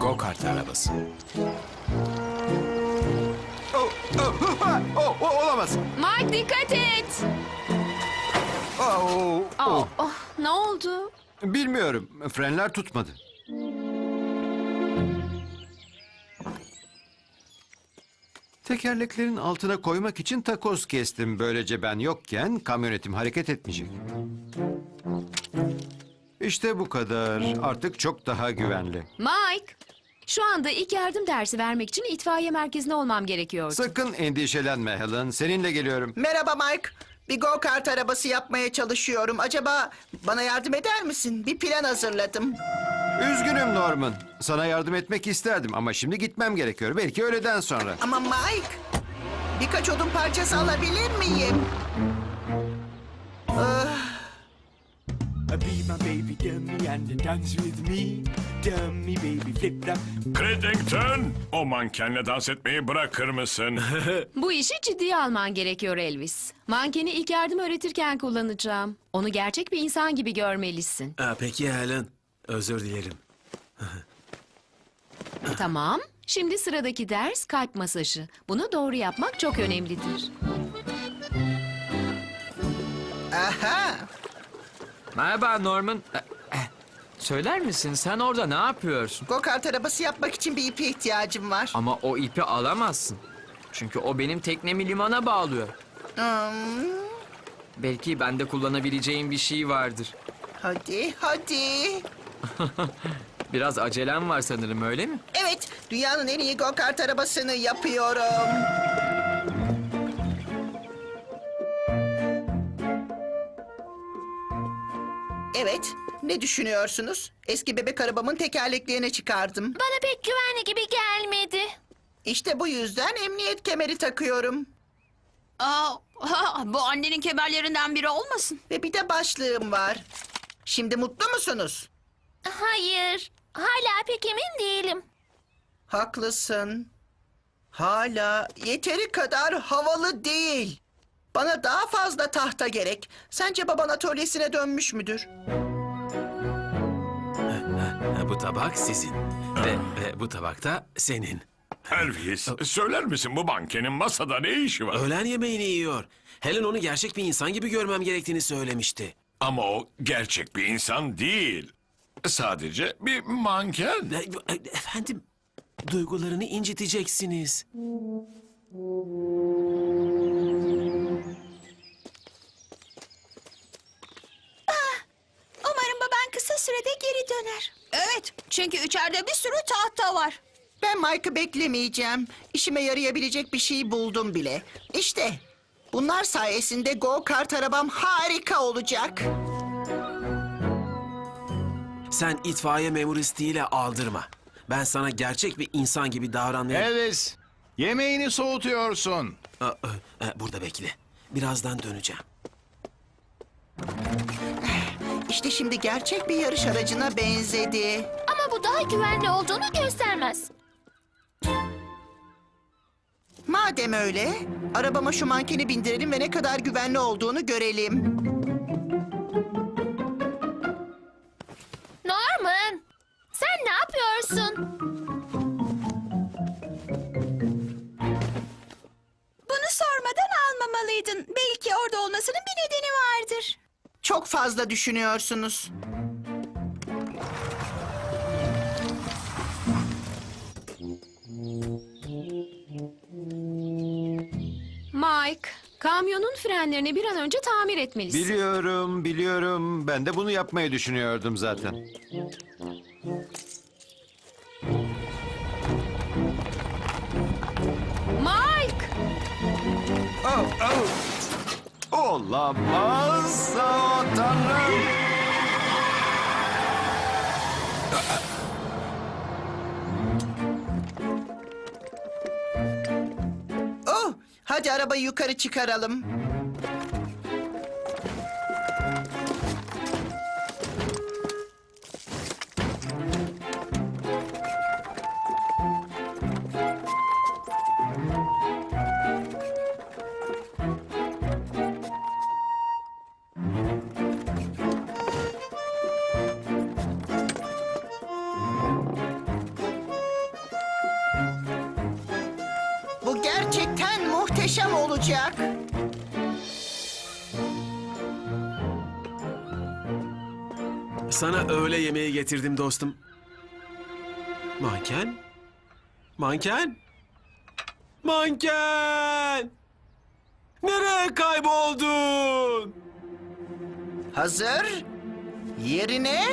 Go kart arabası. Oh, oh, oh, oh, olamaz. Mike dikkat et. Oh, oh, Oh, oh, ne oldu? Bilmiyorum. Frenler tutmadı. Tekerleklerin altına koymak için takoz kestim. Böylece ben yokken kamyonetim hareket etmeyecek. İşte bu kadar. Artık çok daha güvenli. Mike, şu anda ilk yardım dersi vermek için itfaiye merkezinde olmam gerekiyordu. Sakın endişelenme Helen. Seninle geliyorum. Merhaba Mike. Bir go-kart arabası yapmaya çalışıyorum. Acaba bana yardım eder misin? Bir plan hazırladım. Üzgünüm Norman. Sana yardım etmek isterdim ama şimdi gitmem gerekiyor. Belki öğleden sonra. Ama Mike, birkaç odun parçası alabilir miyim? Baby dummy and dance with me. Dummy baby flip flop. Credington, o mankenle dans etmeyi bırakır mısın? Bu işi ciddiye alman gerekiyor Elvis. Mankeni ilk yardım öğretirken kullanacağım. Onu gerçek bir insan gibi görmelisin. Aa, peki Helen. Özür dilerim. Tamam. Şimdi sıradaki ders kalp masajı. Bunu doğru yapmak çok önemlidir. Aha, Merhaba Norman. Eh, eh, Söyler misin sen orada ne yapıyorsun? go-kart arabası yapmak için bir ipe ihtiyacım var. Ama o ipi alamazsın. Çünkü o benim teknemi limana bağlıyor. Hmm, Belki bende kullanabileceğim bir şey vardır. hadi, hadi. Biraz acelem var sanırım öyle mi? Evet, dünyanın en iyi go-kart arabasını yapıyorum. Evet, ne düşünüyorsunuz? Eski bebek arabamın tekerleklerini çıkardım. Bana pek güvenli gibi gelmedi. İşte bu yüzden emniyet kemeri takıyorum. Aa, ha, bu annenin kemerlerinden biri olmasın? Ve bir de başlığım var. Şimdi mutlu musunuz? Hayır. Hala pek emin değilim. Haklısın. Hala yeteri kadar havalı değil. Bana daha fazla tahta gerek. Sence baban atölyesine dönmüş müdür? Bu tabak sizin. Ve, ve bu tabak da senin. Elvis, söyler misin bu mankenin masada ne işi var? Öğlen yemeğini yiyor. Helen onu gerçek bir insan gibi görmem gerektiğini söylemişti. Ama o gerçek bir insan değil. Sadece bir manken. E, e, Efendim, duygularını inciteceksiniz. Umarım baban kısa sürede geri döner. Evet, çünkü içeride bir sürü tahta var. Ben Mike'ı beklemeyeceğim. İşime yarayabilecek bir şey buldum bile. İşte bunlar sayesinde go kart arabam harika olacak. Sen itfaiye memuru isteğiyle aldırma. Ben sana gerçek bir insan gibi davranmaya... Elvis, yemeğini soğutuyorsun. Aa, e, e, Burada bekle. Birazdan döneceğim. İşte şimdi gerçek bir yarış aracına benzedi. Ama bu daha güvenli olduğunu göstermez. Madem öyle, arabama şu mankeni bindirelim ve ne kadar güvenli olduğunu görelim. Norman, sen ne yapıyorsun? Bunu sormadan almamalıydın. Belki orada olmasının bir nedeni vardır. Çok fazla düşünüyorsunuz. Mike, kamyonun frenlerini bir an önce tamir etmelisin. Biliyorum, biliyorum. Ben de bunu yapmayı düşünüyordum zaten. Mike! Oh, oh. Olamaz. Oh, tanrım. Oh, hadi arabayı yukarı çıkaralım. Gerçekten muhteşem olacak. Sana öğle yemeği getirdim dostum. Manken? Manken? Manken! Nereye kayboldun? Hazır. Yerine.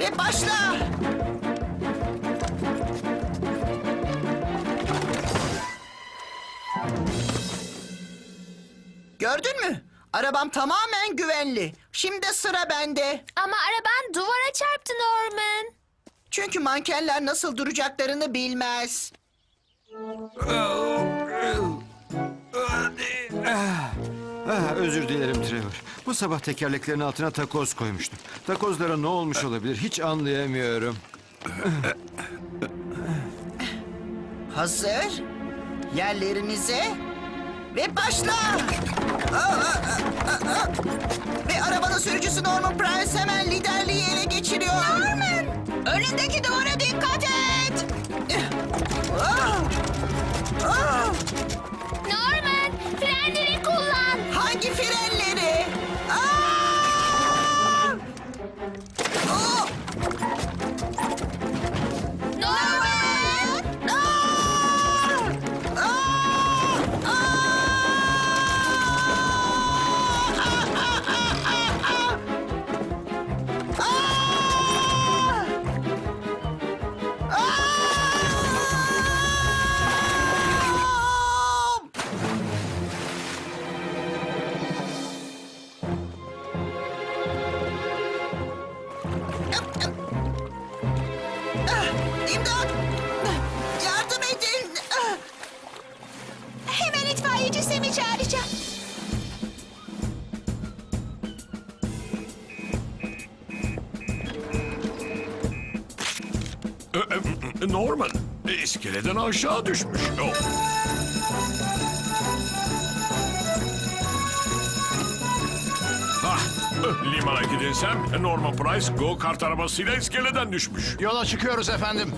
Ve başla. Gördün mü? Arabam tamamen güvenli. Şimdi sıra bende. Ama araban duvara çarptı Norman. Çünkü mankenler nasıl duracaklarını bilmez. Ah, özür dilerim Trevor. Bu sabah tekerleklerin altına takoz koymuştum. Takozlara ne olmuş olabilir hiç anlayamıyorum. Hazır. Yerlerinize. Ve başla. Aa, aa, aa, aa. Ve arabanın sürücüsü Norman Price hemen liderliği ele geçiriyor. Norman! Önündeki duvara dikkat et. Aa! Aa! Norman, iskeleden aşağı düşmüş. Oh. Ah, limana gidinsem Norman Price go-kart arabasıyla iskeleden düşmüş. Yola çıkıyoruz efendim.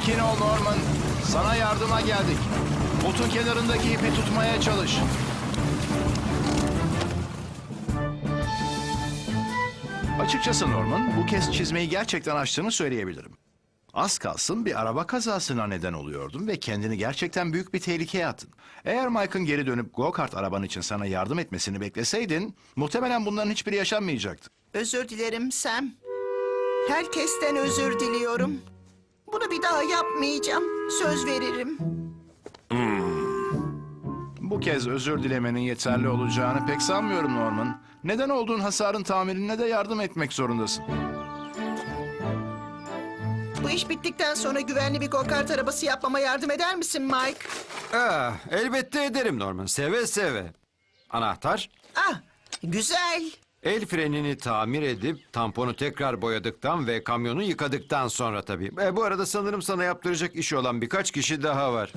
Sakin ol Norman. Sana yardıma geldik. Botun kenarındaki ipi tutmaya çalış. Açıkçası Norman, bu kez çizmeyi gerçekten açtığını söyleyebilirim. Az kalsın bir araba kazasına neden oluyordun ve kendini gerçekten büyük bir tehlikeye attın. Eğer Mike'ın geri dönüp go-kart araban için sana yardım etmesini bekleseydin, muhtemelen bunların hiçbiri yaşanmayacaktı. Özür dilerim Sam. Herkesten özür diliyorum. Bunu bir daha yapmayacağım. Söz veririm. Bu kez özür dilemenin yeterli olacağını pek sanmıyorum Norman. Neden olduğun hasarın tamirine de yardım etmek zorundasın. Bu iş bittikten sonra güvenli bir go-kart arabası yapmama yardım eder misin Mike? Ah, elbette ederim Norman. Seve seve. Anahtar. Ah, güzel. El frenini tamir edip tamponu tekrar boyadıktan ve kamyonu yıkadıktan sonra tabii. E, bu arada sanırım sana yaptıracak işi olan birkaç kişi daha var.